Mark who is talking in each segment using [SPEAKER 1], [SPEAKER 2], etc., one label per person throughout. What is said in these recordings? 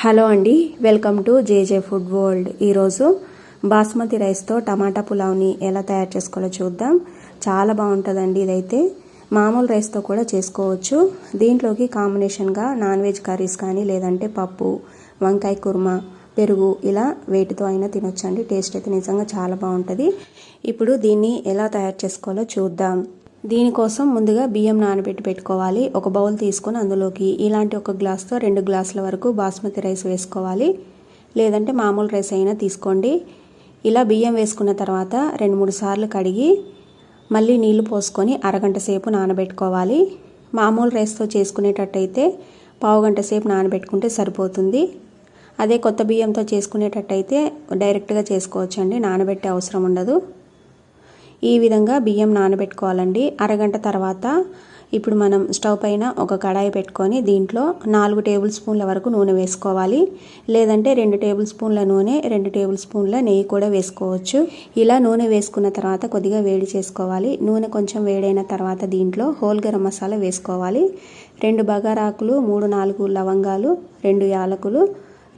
[SPEAKER 1] Hello అండి welcome to JJ food world. ఈరోజు బాస్మతి రైస్తో టమాటా పులావ్ని ఎలా తయారు చేసుకోవాలో చూద్దాం. చాలా బాగుంటుందండి ఇదైతే. మామూలు రైస్తో కూడా చేసుకోవచ్చు. దీంట్లోకి కాంబినేషన్గా నాన్ వెజ్ కర్రీస్ కానీ లేదంటే పప్పు వంకాయ కుర్మా పెరుగు ఇలా వేటితో అయినా తినొచ్చండి. టేస్ట్ అయితే నిజంగా చాలా బాగుంటుంది. ఇప్పుడు దీన్ని ఎలా తయారు చేసుకోవాలో చూద్దాం. దీనికోసం ముందుగా బియ్యం నానబెట్టి పెట్టుకోవాలి. ఒక బౌల్ తీసుకొని అందులోకి ఇలాంటి ఒక గ్లాస్తో రెండు గ్లాసుల వరకు బాస్మతి రైస్ వేసుకోవాలి. లేదంటే మామూలు రైస్ అయినా తీసుకోండి. ఇలా బియ్యం వేసుకున్న తర్వాత రెండు మూడు సార్లు కడిగి మళ్ళీ నీళ్ళు పోసుకొని అరగంట సేపు నానబెట్టుకోవాలి. మామూలు రైస్తో చేసుకునేటట్టయితే పావు గంట సేపు నానబెట్టుకుంటే సరిపోతుంది. అదే కొత్త బియ్యంతో చేసుకునేటట్టయితే డైరెక్ట్గా చేసుకోవచ్చండి. నానబెట్టే అవసరం ఉండదు. ఈ విధంగా బియ్యం నానబెట్టుకోవాలండి. అరగంట తర్వాత ఇప్పుడు మనం స్టవ్ పైన ఒక కడాయి పెట్టుకొని దీంట్లో నాలుగు టేబుల్ స్పూన్ల వరకు నూనె వేసుకోవాలి. లేదంటే రెండు టేబుల్ స్పూన్ల నూనె రెండు టేబుల్ స్పూన్ల నెయ్యి కూడా వేసుకోవచ్చు. ఇలా నూనె వేసుకున్న తర్వాత కొద్దిగా వేడి చేసుకోవాలి. నూనె కొంచెం వేడైన తర్వాత దీంట్లో హోల్ గరం మసాలా వేసుకోవాలి. రెండు బగారాకులు మూడు నాలుగు లవంగాలు రెండు యాలకులు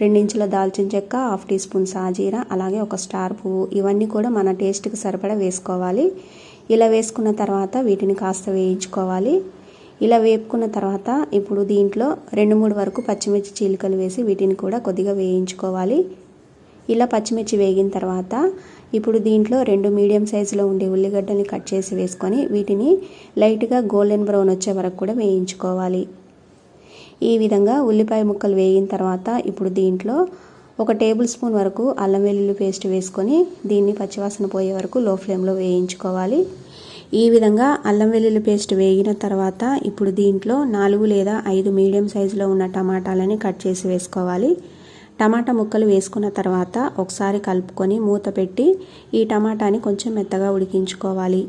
[SPEAKER 1] రెండించుల దాల్చిన చెక్క హాఫ్ టీ స్పూన్ సాజీరా అలాగే ఒక స్టార్ పువ్వు. ఇవన్నీ కూడా మన టేస్ట్కి సరిపడా వేసుకోవాలి. ఇలా వేసుకున్న తర్వాత వీటిని కాస్త వేయించుకోవాలి. ఇలా వేపుకున్న తర్వాత ఇప్పుడు దీంట్లో రెండు మూడు వరకు పచ్చిమిర్చి చీలికలు వేసి వీటిని కూడా కొద్దిగా వేయించుకోవాలి. ఇలా పచ్చిమిర్చి వేగిన తర్వాత ఇప్పుడు దీంట్లో రెండు మీడియం సైజులో ఉండే ఉల్లిగడ్డల్ని కట్ చేసి వేసుకొని వీటిని లైట్గా గోల్డెన్ బ్రౌన్ వచ్చే వరకు కూడా వేయించుకోవాలి. ఈ విధంగా ఉల్లిపాయ ముక్కలు వేగిన తర్వాత ఇప్పుడు దీంట్లో ఒక టేబుల్ స్పూన్ వరకు అల్లం వెల్లుల్లి పేస్ట్ వేసుకొని దీన్ని పచ్చివాసన పోయే వరకు లో ఫ్లేమ్లో వేయించుకోవాలి. ఈ విధంగా అల్లం వెల్లుల్లి పేస్ట్ వేగిన తర్వాత ఇప్పుడు దీంట్లో నాలుగు లేదా ఐదు మీడియం సైజులో ఉన్న టమాటాలని కట్ చేసి వేసుకోవాలి. టమాటా ముక్కలు వేసుకున్న తర్వాత ఒకసారి కలుపుకొని మూత పెట్టి ఈ టమాటాని కొంచెం మెత్తగా ఉడికించుకోవాలి.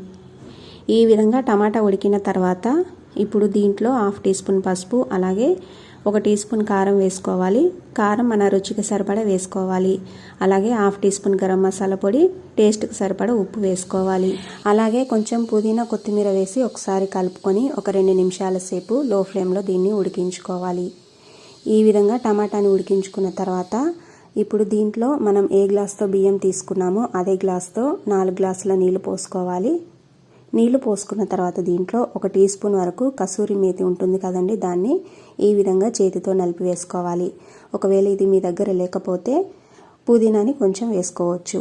[SPEAKER 1] ఈ విధంగా టమాటా ఉడికిన తర్వాత ఇప్పుడు దీంట్లో హాఫ్ టీ స్పూన్ పసుపు అలాగే ఒక టీ స్పూన్ కారం వేసుకోవాలి. కారం మన రుచికి సరిపడా వేసుకోవాలి. అలాగే half teaspoon garam masala పొడి టేస్ట్కి సరిపడా ఉప్పు వేసుకోవాలి. అలాగే కొంచెం పుదీనా కొత్తిమీర వేసి ఒకసారి కలుపుకొని ఒక రెండు నిమిషాల సేపు లో ఫ్లేమ్లో దీన్ని ఉడికించుకోవాలి. ఈ విధంగా టమాటాని ఉడికించుకున్న తర్వాత ఇప్పుడు దీంట్లో మనం ఏ గ్లాస్తో బియ్యం తీసుకున్నామో అదే గ్లాస్తో నాలుగు గ్లాసుల నీళ్ళు పోసుకోవాలి. నీళ్ళు పోసుకున్న తర్వాత దీంట్లో ఒక టీ స్పూన్ వరకు కసూరి మేతి ఉంటుంది కదండి దాన్ని ఈ విధంగా చేతితో నలిపి వేసుకోవాలి. ఒకవేళ ఇది మీ దగ్గర లేకపోతే పుదీనాని కొంచెం వేసుకోవచ్చు.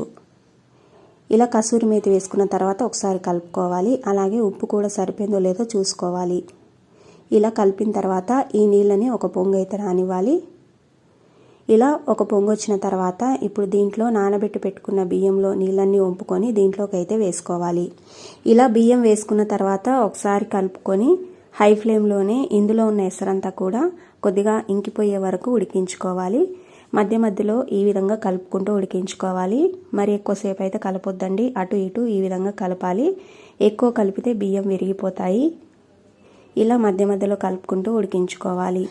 [SPEAKER 1] ఇలా కసూరి మేతి వేసుకున్న తర్వాత ఒకసారి కలుపుకోవాలి. అలాగే ఉప్పు కూడా సరిపోయిందో లేదో చూసుకోవాలి. ఇలా కలిపిన తర్వాత ఈ నీళ్ళని ఒక పొంగు అయితే రానివ్వాలి. ఇలా ఒక పొంగు వచ్చిన తర్వాత ఇప్పుడు దీంట్లో నానబెట్టి పెట్టుకున్న బియ్యంలో నీళ్ళన్నీ వంపుకొని దీంట్లోకి అయితే వేసుకోవాలి. ఇలా బియ్యం వేసుకున్న తర్వాత ఒకసారి కలుపుకొని హై ఫ్లేమ్లోనే ఇందులో ఉన్న ఎసరంతా కూడా కొద్దిగా ఇంకిపోయే వరకు ఉడికించుకోవాలి. మధ్య మధ్యలో ఈ విధంగా కలుపుకుంటూ ఉడికించుకోవాలి. మరి ఎక్కువసేపు అయితే కలపొద్దండి. అటు ఇటు ఈ విధంగా కలపాలి. ఎక్కువ కలిపితే బియ్యం విరిగిపోతాయి. ఇలా మధ్య మధ్యలో కలుపుకుంటూ ఉడికించుకోవాలి.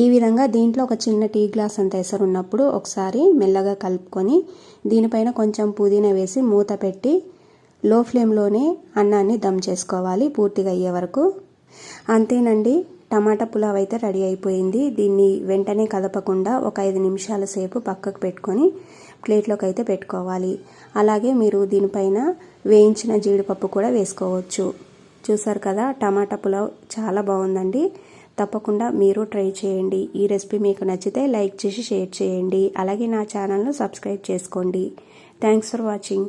[SPEAKER 1] ఈ విధంగా దీంట్లో ఒక చిన్న టీ గ్లాస్ అంత ఎసరు ఉన్నప్పుడు ఒకసారి మెల్లగా కలుపుకొని దీనిపైన కొంచెం పుదీనా వేసి మూత పెట్టి లో ఫ్లేమ్లోనే అన్నాన్ని దమ్ చేసుకోవాలి పూర్తిగా అయ్యే వరకు. అంతేనండి టమాటా పులావ్ అయితే రెడీ అయిపోయింది. దీన్ని వెంటనే కదపకుండా ఒక ఐదు నిమిషాల సేపు పక్కకు పెట్టుకొని ప్లేట్లోకి అయితే పెట్టుకోవాలి. అలాగే మీరు దీనిపైన వేయించిన జీడిపప్పు కూడా వేసుకోవచ్చు. చూసారు కదా టమాటా పులావ్ చాలా బాగుందండి. తప్పకుండా మీరు ట్రై చేయండి. ఈ రెసిపీ మీకు నచ్చితే లైక్ చేసి షేర్ చేయండి. అలాగే నా ఛానల్ను సబ్స్క్రైబ్ చేసుకోండి. Thanks for watching.